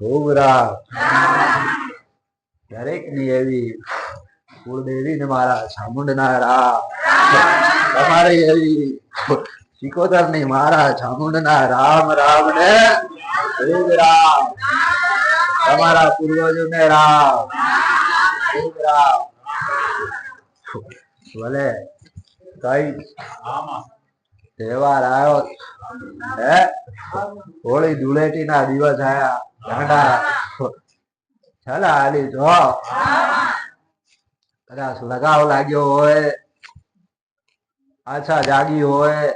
ખૂબ રામ દરેકની એવી કુળદેવી ને મારા ચામુંડના રામ તમારે એવી સિકોતરની મારા ચામુંડના રામ રામ ને ખૂબ રામ તમારા પૂર્વજો ને રામ. ખૂબ રામ ભલે કઈ તહેવાર આવ્યો, હે? હોળી ધૂળેટી ના દિવસ આયા હાલી જો. કદાચ લગાવ લાગ્યો હોય, આછા જાગી હોય,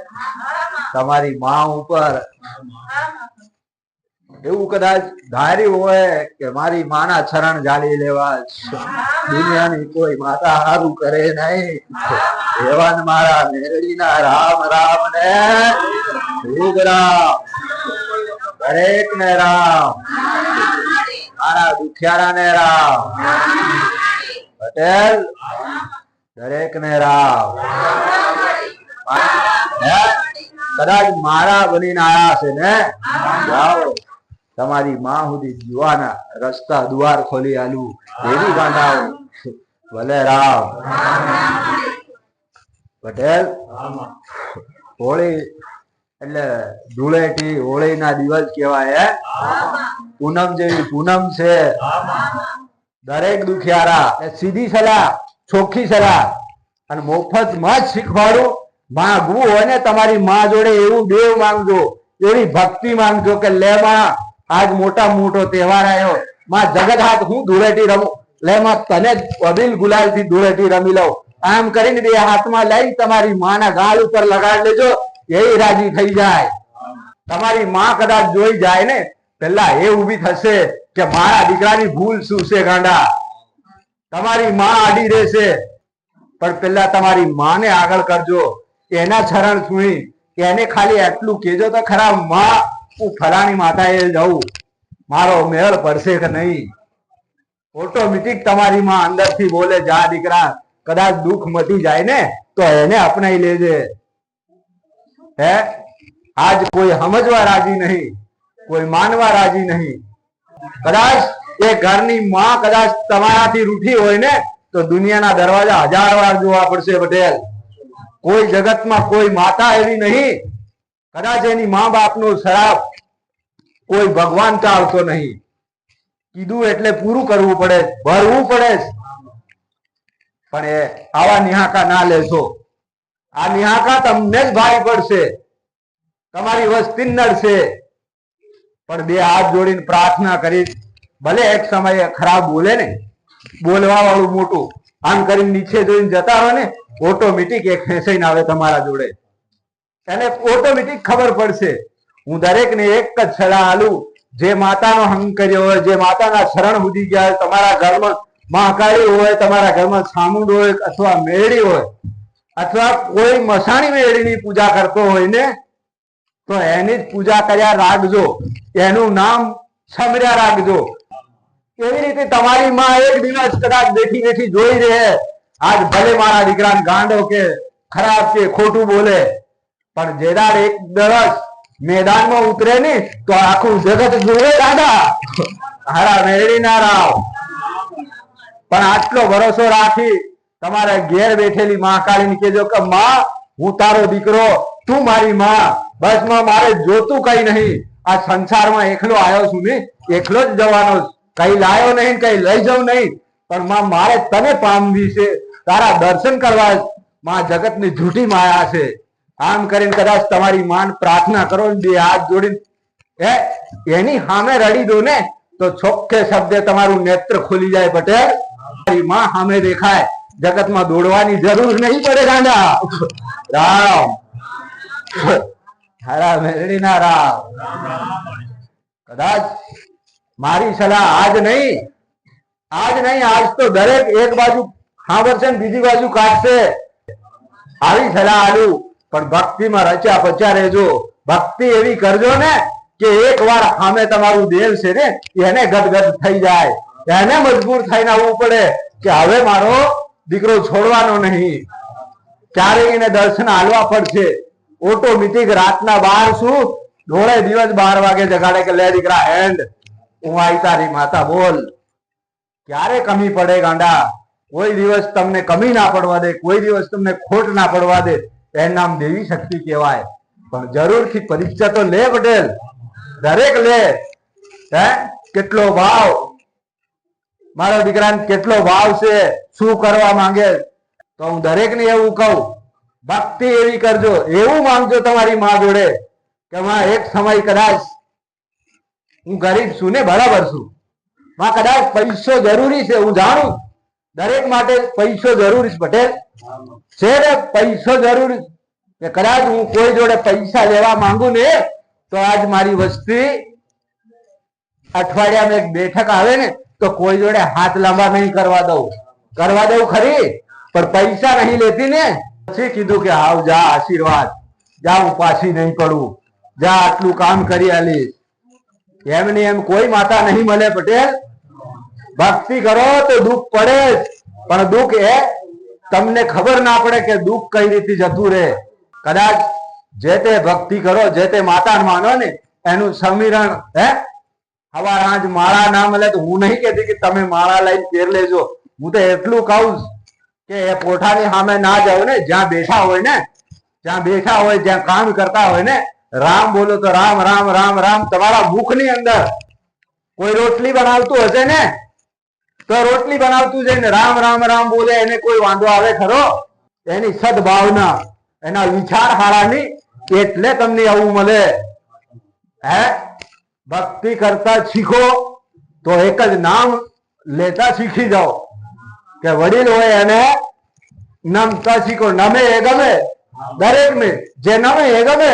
તમારી માં ઉપર. એવું કદાચ ધાર્યું હોય કે મારી માના ચરણ જાળી લેવા દુનિયાની કોઈ માતા હારું કરે નહીં. એવા મારા મેરડીના રામ રામ ને. રામ. દરેક ને રામ. મારા રાવ પટેલ દરેક ને રામ કદાચ મારા બનીને આયા છે ને? જાઓ. તમારી માં સુધી જીવાના રસ્તા દ્વાર ખોલી આલું. એવી ગાંડાઓ. ભલે રામ. પટેલ, હોળી એટલે ધૂળેટી, હોળીના દિવસ કેવાય હે? પૂનમ જેવી પૂનમ છે. દરેક દુખિયારા સીધી સલાહ, ચોખ્ખી સલાહ. અને મફતમાં જ શીખવાડું. માંગવું હોય ને તમારી માં જોડે એવું દેવ માંગજો, એવી ભક્તિ માંગજો કે લે માં, આજ મોટા મોટો તહેવાર આવ્યો માં જગત હાથ હું ધૂળેટી રમું? લે માં તને અબીલ ગુલાલથી ધૂળેટી રમી લઉં. આમ કરીને બે હાથમાં લઈ તમારી માના ગાળ ઉપર લગાડી લેજો. એ રાજી થઈ જાય. તમારી માં કદાચ જોઈ જાય ને પેલા એ ઊભી થશે કે મારા દીકરાની ભૂલ શું છે ગાંડા? તમારી માં આડી રહેશે. પણ પેલા તમારી માને આગળ કરજો. એના ચરણ સુણી એને ખાલી એટલું કેજો તો ખરા માં હું ફલાણી માતાએ જવું મારો મેળ પડશે કે નહીં? ઓટોમેટિક તમારી માં અંદરથી બોલે, જા દીકરા, કદાચ દુઃખ મટી જાય ને, તો એને અપનાઈ લેજે. હે? આજ કોઈ સમજવા રાજી નહીં. કોઈ માનવા રાજી નહીં. કદાચ એ ઘરની માં કદાચ તમારાથી રૂઠી હોય ને, તો દુનિયાના દરવાજા હજાર વાર જોવા પડશે પટેલ. કોઈ જગતમાં કોઈ માતા એવી નહીં. કદાચ એની મા બાપનો શરાબ કોઈ ભગવાન ટાળતો નહીં. કીધું એટલે પૂરું કરવું પડે, ભરવું પડે પણ એ આવા નિહાકા ના લેશો. આ નિહાકા તમને જ ભાઈ પડશે. તમારી વસ્તી નડશે. પણ બે હાથ જોડીને પ્રાર્થના કરી, ભલે એક સમયે ખરાબ બોલે ને બોલવા વાળું મોટું, આમ કરીને નીચે જોઈને જતા હોય ને ઓટોમેટિક એ ખેંચાઈને આવે તમારા જોડે. એને ઓટોમેટિક ખબર પડશે. હું દરેક ને એક જ છડા આલું જે માતાનો હંગ કર્યો હોય, જે માતાના શરણ સુધી ગયા હોય, તમારા ઘરમાં મહાકાળી હોય, તમારા ઘરમાં સામુંડ હોય, અથવા મેળી હોય, અથવા કોઈ મસાણી મેળીની પૂજા કરતો હોય ને તો એની જ પૂજા કર્યા રાખજો. એનું નામ સમર્યા રાખજો. એવી રીતે તમારી માં એક દિવસ કદાચ બેઠી બેઠી જોઈ રહે. આજ ભલે મારા દીકરાને ગાંડો કે ખરાબ કે ખોટું બોલે, પણ જેદાર એક દરસ મેદાનમાં ઉતરે ને તો આખું જગત જોવે દાદા. હારા મેળવી ના રાવ. પણ આટલો ભરોસો રાખી તમારે ઘેર બેઠેલી મહાકાળી ને કેજો કે, માં, હું તારો દીકરો, તું મારી માં. બસમાં મારે જોતું કઈ નહીં. આ સંસારમાં એકલો આવ્યો છું ને, એકલો જ જવાનો કઈ લાયો નહીં, કઈ લઈ જાઉં નહીં. પણ માં, મારે તને પામવી છે તારા દર્શન કરવા માં જગતની જૂઠી માયા છે. આમ કરીને કદાચ તમારી માન પ્રાર્થના કરો ને બે હાથ જોડીને. હે, એની સામે રડી દો ને, તો ચોખ્ખે શબ્દે તમારું નેત્ર ખુલી જાય પટેલ. તમારી માં સામે દેખાય. જગતમાં દોડવાની જરૂર નહીં પડે ગાંડા. રામ. હારા મેળડીના રામ. કદાચ મારી સલાહ આજ નહીં. આજ નહીં, આજ તો દરેક એક બાજુ ખાંભરશે બીજી બાજુ કાઢશે. આવી સલાહ આલું. પણ ભક્તિમાં રચ્યા પચ્યા રહેજો. ભક્તિ એવી કરજો ને કે એક વાર સામે તમારું દેવ છે ને, એને ગદગદ થઈ જાય. એને મજબૂર થઈને આવવું પડે કે હવે મારો દીકરો છોડવાનો નહીં. ક્યારેય એને દર્શન હાલવા પડશે. ઓટોમેટિક રાતના બાર શું? ધોળે દિવસ બાર વાગે જગાડે કે લે દીકરા હેન્ડ હું આઈ તારી માતા, બોલ. ક્યારે કમી પડે ગાંડા? કોઈ દિવસ તમને કમી ના પડવા દે, કોઈ દિવસ તમને ખોટ ના પડવા દે. એનું નામ દેવી શક્તિ કહેવાય. પણ જરૂરથી પરીક્ષા તો લે પટેલ. દરેક લે. હે? કેટલો ભાવ મારા દીકરાને કેટલો ભાવ છે? શું કરવા માંગે? તો હું દરેકને એવું કહું ભક્તિ એવી કરજો, એવું માંગજો તમારી માં જોડે કે માં, એક સમય કદાચ હું ગરીબ છું ને બરાબર છું. માં, કદાચ પૈસો જરૂરી છે, હું જાણું. દરેક માટે પૈસો જરૂરી છે, પટેલ. છે ને પૈસો જરૂરી. કદાચ હું કોઈ જોડે પૈસા લેવા માંગુ ને, તો આજ મારી વસ્તી અઠવાડિયામાં એક બેઠક આવે ને, તો કોઈ જોડે હાથ લાંબા નહીં કરવા દઉં. કરવા દઉં ખરી, પણ પૈસા નહીં લેતી ને પછી કીધું કે આવ જા, આશીર્વાદ. જા, હું પાછી નહીં પડું. જા, આટલું કામ કરી આલીશ. એમ ને એમ કોઈ માતા નહીં મળે, પટેલ. ભક્તિ કરો તો દુઃખ પડે જ. પણ દુઃખ એ તમને ખબર ના પડે કે દુઃખ કઈ રીતે જતું રહે. કદાચ જે તે ભક્તિ કરો, જે તે માતા માનો ને, એનું સમીરણ, હે? હવા રાજ માળા ના મળે તો હું નહીં કહેતી કે તમે માળા લઈને પહેર લેજો. હું તો એટલું કહું કે એ પોઠાની સામે ના જાવ ને, જ્યાં બેઠા હોય ને, જ્યાં બેઠા હોય, જ્યાં કામ કરતા હોય ને, રામ બોલો તો રામ રામ રામ રામ, તમારા મુખની અંદર કોઈ રોટલી બનાવતું હશે ને, તો રોટલી બનાવતું જઈને રામ રામ રામ બોલે, એને કોઈ વાંધો આવે ખરો? એની સદભાવના, એના વિચાર હારાની એટલે તમને આવું મળે. હે? ભક્તિ કરતા શીખો, તો એક જ નામ લેતા શીખી જાઓ. કે વડીલ હોય એને નમતા શીખો નમે એ ગમે. દરેક ને જે નમે એ ગમે.